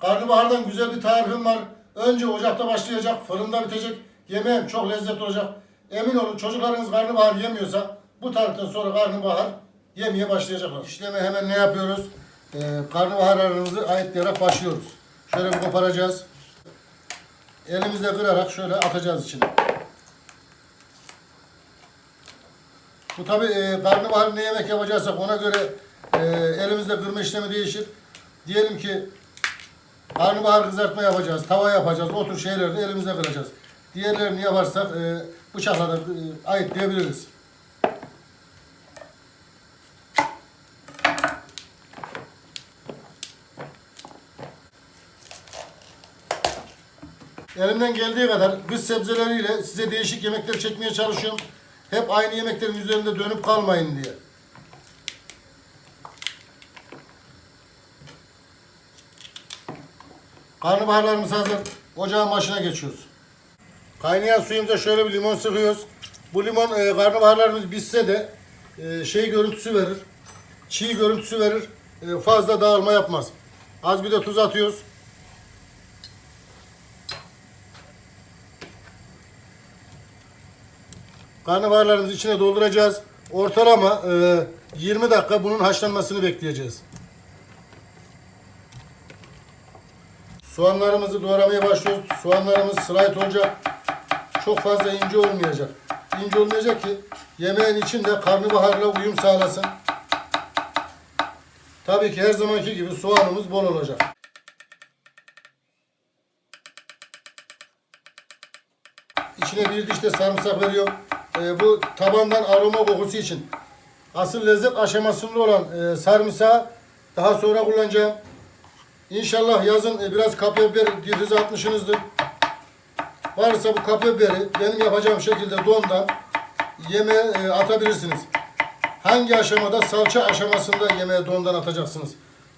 Karnabahardan güzel bir tarifim var. Önce ocakta başlayacak, fırında bitecek. Yemeğim çok lezzetli olacak. Emin olun çocuklarınız karnabahar yemiyorsa bu tariften sonra karnabahar yemeye başlayacaklar. İşleme hemen ne yapıyoruz? Ee, karnabaharlarımızı ayıtlayarak başlıyoruz. Şöyle bir koparacağız. Elimizle kırarak şöyle atacağız içine. Bu tabi e, karnabahar ne yemek yapacaksak ona göre e, elimizde kırma işlemi değişir. Diyelim ki karnabahar kızartma yapacağız, tava yapacağız, o tür şeyleri de elimizde kıracağız. Diğerlerini yaparsak e, bıçakla da e, ayıtlayabiliriz. Elimden geldiği kadar kış sebzeleriyle size değişik yemekler çekmeye çalışıyorum. Hep aynı yemeklerin üzerinde dönüp kalmayın diye. Karnabaharlarımız hazır. Ocağın başına geçiyoruz. Kaynayan suyumuza şöyle bir limon sıkıyoruz. Bu limon e, karnabaharlarımız bitse de e, şey görüntüsü verir. Çiğ görüntüsü verir. E, fazla dağılma yapmaz. Az bir de tuz atıyoruz. Karnabaharlarımızı içine dolduracağız. Ortalama e, 20 dakika bunun haşlanmasını bekleyeceğiz. Soğanlarımızı doğramaya başlıyoruz. Soğanlarımız slice olacak. Çok fazla ince olmayacak. İnce olmayacak ki yemeğin içinde karnabaharla uyum sağlasın. Tabii ki her zamanki gibi soğanımız bol olacak. İçine bir diş de sarımsak veriyorum. Ee, bu tabandan aroma kokusu için. Asıl lezzet aşamasında olan e, sarımsağı daha sonra kullanacağım. İnşallah yazın e, biraz kapya biber dilize atmışsınızdır. Varsa bu kapya biberi benim yapacağım şekilde dondan yemeğe e, atabilirsiniz. Hangi aşamada? Salça aşamasında yemeğe dondan atacaksınız.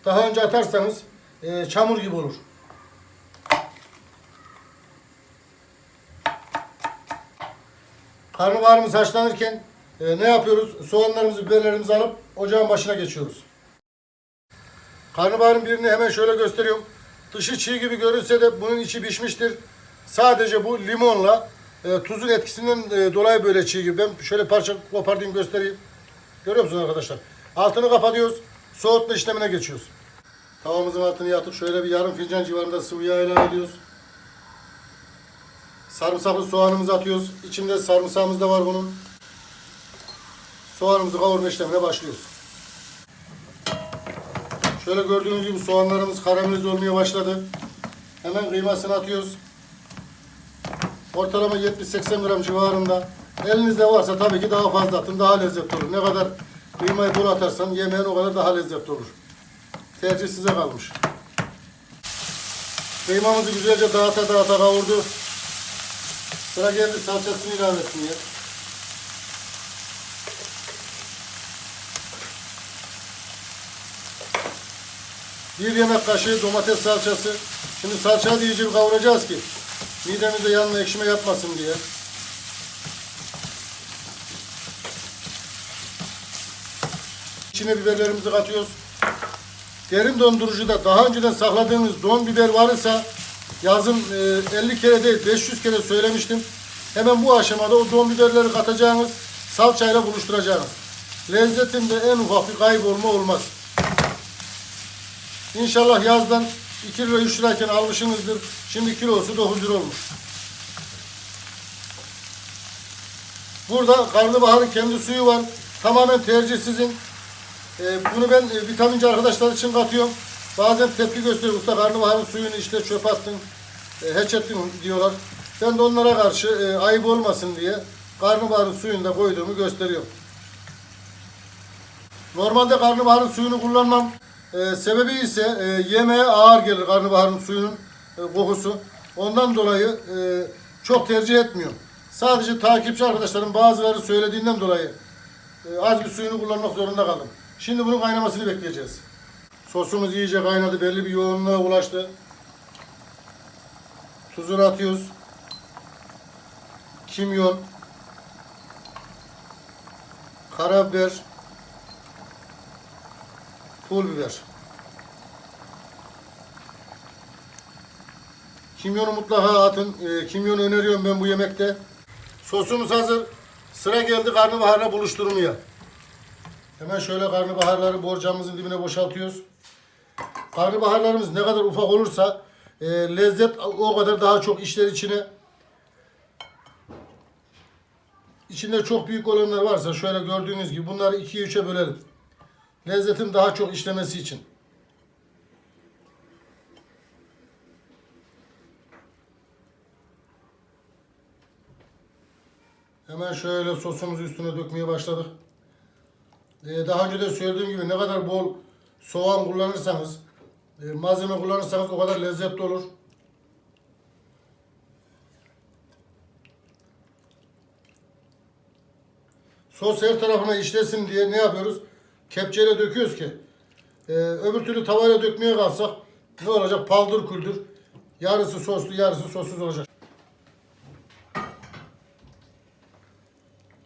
Daha önce atarsanız e, çamur gibi olur. Karnabaharımız haşlanırken e, ne yapıyoruz? Soğanlarımızı, biberlerimizi alıp ocağın başına geçiyoruz. Karnabaharın birini hemen şöyle gösteriyorum. Dışı çiğ gibi görünse de bunun içi pişmiştir. Sadece bu limonla e, tuzun etkisinden e, dolayı böyle çiğ gibi. Ben şöyle parça kopardayım göstereyim. Görüyor musunuz arkadaşlar? Altını kapatıyoruz. Soğutma işlemine geçiyoruz. Tavamızın altını yatıp şöyle bir yarım fincan civarında sıvı yağ ilave ediyoruz. Sarımsaklı soğanımızı atıyoruz. İçinde sarımsağımız da var bunun. Soğanımızı kavurma işlemine başlıyoruz. Şöyle gördüğünüz gibi soğanlarımız karamelize olmaya başladı. Hemen kıymasını atıyoruz. Ortalama 70-80 gram civarında. Elinizde varsa tabii ki daha fazla atın, daha lezzetli olur. Ne kadar kıymayı bol atarsan yemeğin o kadar daha lezzetli olur. Tercih size kalmış. Kıymamızı güzelce dağıta dağıta kavurdu. Sıra geldi salçasını ilave etmeye. Bir yemek kaşığı domates salçası. Şimdi salçayı da iyice kavuracağız ki midemizde yanma ekşime yapmasın diye. İçine biberlerimizi katıyoruz. Derin dondurucuda daha önceden sakladığınız don biber varsa yazın e, 50 kere değil 500 kere söylemiştim. Hemen bu aşamada o don biberleri katacağınız salçayla buluşturacağınız. Lezzetinde en ufak bir kaybolma olmaz. İnşallah yazdan 2 lira 3 lirayken almışsınızdır. Şimdi kilosu 9 lira olmuş. Burada karnabaharın kendi suyu var. Tamamen tercih sizin. Ee, bunu ben e, vitaminci arkadaşlar için katıyorum. Bazen tepki gösteriyor. Usta karnabaharın suyunu işte çöpe attın, e, heç ettin diyorlar. Ben de onlara karşı e, ayıp olmasın diye karnabaharın suyunu da koyduğumu gösteriyorum. Normalde karnabaharın suyunu kullanmam. Ee, sebebi ise e, yemeğe ağır gelir karnabaharın suyunun e, kokusu. Ondan dolayı e, çok tercih etmiyorum. Sadece takipçi arkadaşlarım bazıları söylediğinden dolayı e, az bir suyunu kullanmak zorunda kaldım. Şimdi bunun kaynamasını bekleyeceğiz. Sosumuz iyice kaynadı, belli bir yoğunluğa ulaştı. Tuzunu atıyoruz. Kimyon. Karabiber. Pul biber. Kimyonu mutlaka atın. E, kimyonu öneriyorum ben bu yemekte. Sosumuz hazır. Sıra geldi karnabaharla buluşturmaya. Hemen şöyle karnabaharları borcamımızın dibine boşaltıyoruz. Karnabaharlarımız ne kadar ufak olursa e, lezzet o kadar daha çok işler içine. İçinde çok büyük olanlar varsa şöyle gördüğünüz gibi bunları ikiye üçe bölelim. Lezzetin daha çok işlemesi için. Hemen şöyle sosumuzu üstüne dökmeye başladık. Ee, daha önce de söylediğim gibi ne kadar bol soğan kullanırsanız, e, malzeme kullanırsanız o kadar lezzetli olur. Sos her tarafına işlesin diye ne yapıyoruz? Kepçeyle döküyoruz ki. e, öbür türlü tavayla dökmeye kalksak ne olacak? Paldır küldür. Yarısı soslu, yarısı sossuz olacak.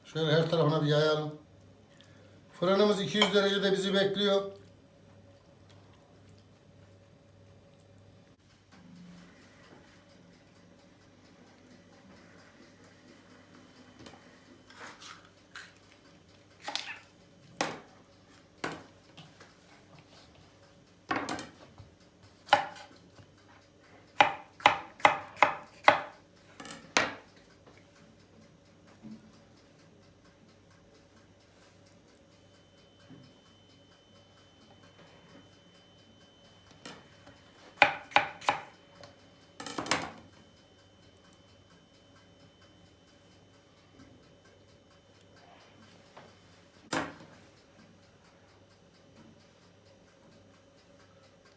Şöyle her tarafına bir yayalım. Fırınımız 200 derecede bizi bekliyor.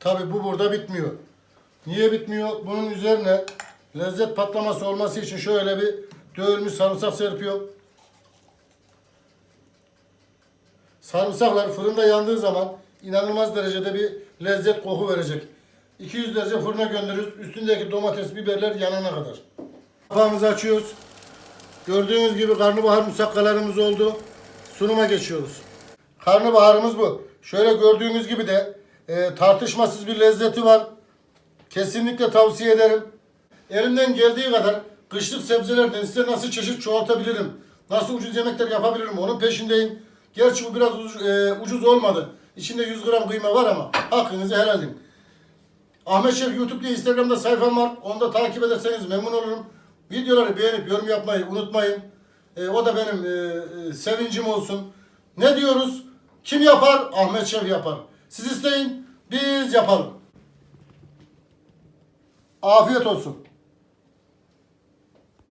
Tabi bu burada bitmiyor. Niye bitmiyor? Bunun üzerine lezzet patlaması olması için şöyle bir dövülmüş sarımsak serpiyor. Sarımsaklar fırında yandığı zaman inanılmaz derecede bir lezzet koku verecek. 200 derece fırına gönderiyoruz. Üstündeki domates, biberler yanana kadar. Kapağımızı açıyoruz. Gördüğünüz gibi karnabahar musakkalarımız oldu. Sunuma geçiyoruz. Karnabaharımız bu. Şöyle gördüğünüz gibi de e, tartışmasız bir lezzeti var. Kesinlikle tavsiye ederim. Elimden geldiği kadar kışlık sebzelerden size nasıl çeşit çoğaltabilirim, nasıl ucuz yemekler yapabilirim onun peşindeyim. Gerçi bu biraz ucuz, e, ucuz olmadı. İçinde 100 gram kıyma var ama hakkınızı helal edin. Ahmet Şef YouTube diye Instagram'da sayfam var. Onu da takip ederseniz memnun olurum. Videoları beğenip yorum yapmayı unutmayın. E, o da benim e, e, sevincim olsun. Ne diyoruz? Kim yapar? Ahmet Şef yapar. Siz isteyin, biz yapalım. Afiyet olsun.